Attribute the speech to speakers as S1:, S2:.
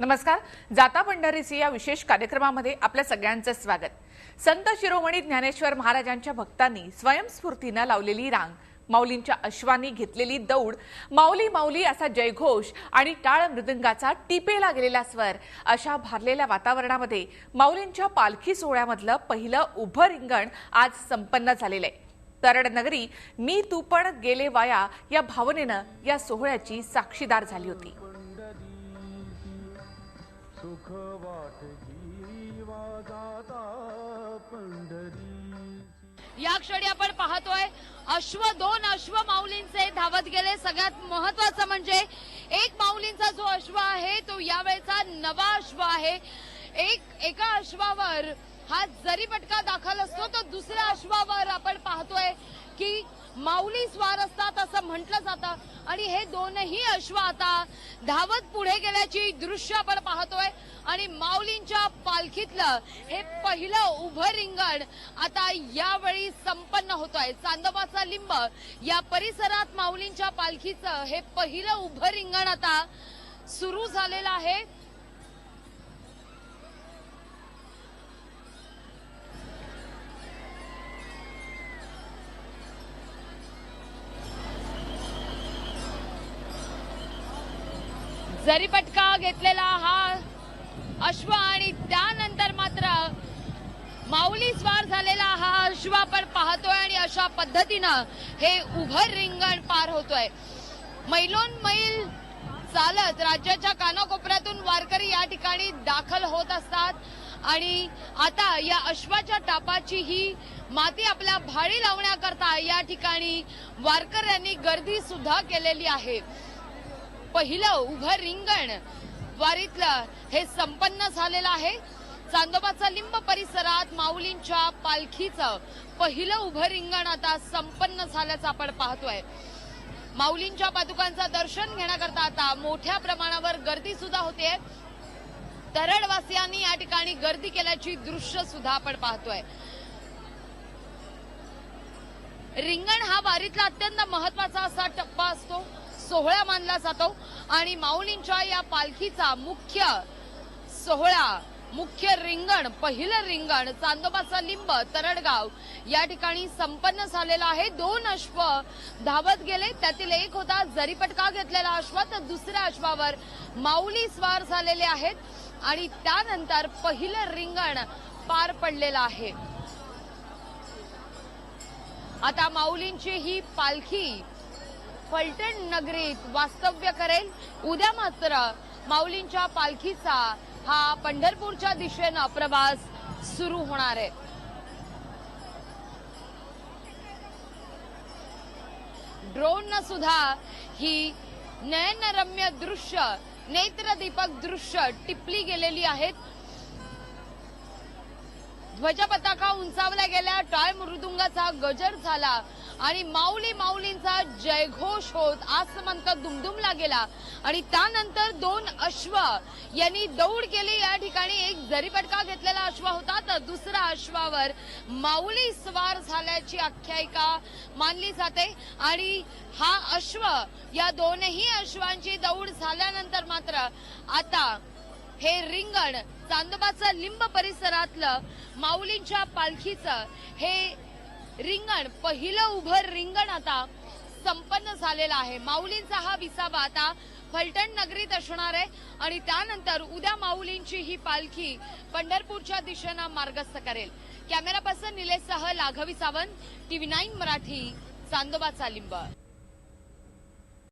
S1: नमस्कार. जाता पंढरीची या विशेष कार्यक्रमामध्ये आपल्या सगळ्यांचं स्वागत. संत शिरोमणी ज्ञानेश्वर महाराजांच्या भक्तांनी स्वयंस्फूर्तीनं लावलेली रांग माऊलींच्या अश्वानी घेतलेली दौड माऊली माऊली असा जयघोष आणि टाळ मृदंगाचा टिपेला गेलेला स्वर अशा भारलेल्या वातावरणामध्ये माऊलींच्या पालखी सोहळ्यामधलं पहिलं उभं रिंगण आज संपन्न झालेलं आहे. तरड नगरी मी तू पण गेले वाया या भावनेनं या सोहळ्याची साक्षीदार झाली होती.
S2: सुख वाट जीवा जाता पंढरी.
S3: या क्षणी आपण पाहतोय अश्व दोन अश्व माऊलींचे धावत गेले. सगळ्यात महत्वाचं म्हणजे एक माऊलींचा जो अश्व आहे तो यावेळेचा नवा अश्व आहे. एक एका अश्वावर हा जरी पटका दाखल असतो तर दुसऱ्या अश्वावर आपण पाहतोय की माऊली स्वार असतात असं म्हटलं जातं. आणि हे दोनही अश्व आता धावत पुढे गेल्याची दृश्य आपण पाहतोय. आणि माऊलींच्या पालखीतलं हे पहिलं उभं रिंगण आता यावेळी संपन्न होतोय. चांदोबाचा लिंब या परिसरात माऊलींच्या पालखीचं हे पहिलं उभं रिंगण आता सुरू झालेलं आहे. जरीपटका घेतलेला हा अश्व आणि त्यानंतर मात्र माऊली स्वार झालेला हा अश्व आपण पाहतोय आणि अशा पद्धतीनं हे उभं रिंगण पार होतोय. मैलोन मैल चालत राज्याच्या कानाकोपऱ्यातून वारकरी या ठिकाणी दाखल होत असतात. आणि आता या अश्वाच्या टापाची ही माती आपल्या भाडी लावण्याकरता या ठिकाणी वारकऱ्यांनी गर्दी सुद्धा केलेली आहे. पहिलं उभं रिंगण. वारीतलं हे संपन्न झालेलं आहे. चांदोबाचा लिंब परिसरात माऊलींच्या पालखीचं पहिलं उभं रिंगण आता संपन्न झाल्याचं आपण पाहतोय. माऊलींच्या पादुकांचं दर्शन घेण्याकरता आता मोठ्या प्रमाणावर गर्दी सुद्धा होते. तरडवासियांनी या ठिकाणी गर्दी केल्याची दृश्य सुद्धा आपण पाहतोय. रिंगण हा वारीतला अत्यंत महत्त्वाचा असा टप्पा असतो. सोहळा मानला जातो. आणि माऊलींच्या या पालखीचा मुख्य सोहळा मुख्य रिंगण पहिलं रिंगण चांदोबाचा लिंब तरडगाव या ठिकाणी संपन्न झालेला आहे. दोन अश्व धावत गेले. त्यातील एक होता जरीपटका घेतलेला अश्व तर दुसऱ्या अश्वावर माऊली स्वार झालेले आहेत. आणि त्यानंतर पहिलं रिंगण पार पडलेलं आहे. आता माऊलींची ही पालखी फलटण नगरीत वास्तव्य करेल. उद्या मात्र माऊलींच्या पालखीचा हा पंढरपूरच्या दिशेनं प्रवास सुरू होणार आहे. ड्रोन सुद्धा ही नयनरम्य दृश्य नेत्रदीपक दृश्य टिपली गेलेली आहेत. ध्वजपताका उंचावल्या गेल्या टाळ मृदुंगाचा गजर झाला. आणि माऊली माऊलींचा जयघोष होत आसमंत दुमदुमला गेला. आणि त्यानंतर दोन अश्व यांनी दौड केली. या ठिकाणी एक जरीपटका घेतलेला अश्व होता तर दुसऱ्या अश्वावर माऊली स्वार झाल्याची आख्यायिका मानली जाते. आणि हा अश्व या दोनही अश्वांची दौड झाल्यानंतर मात्र आता हे रिंगण चांदोबाचं लिंब परिसरातलं माऊलींच्या पालखीचं हे रिंगण पहिलं उभं रिंगण आता संपन्न झालेला आहे. माऊलींचा हा विसावा आता फलटण नगरीत असणार आहे आणि त्यानंतर उद्या माऊलींची ही पालखी पंढरपूरच्या दिशेनं मार्गस्थ करेल. कॅमेरा पर्सन निलेशसह लाघवी सावंत टीव्ही नाईन मराठी चांदोबाचा लिंब.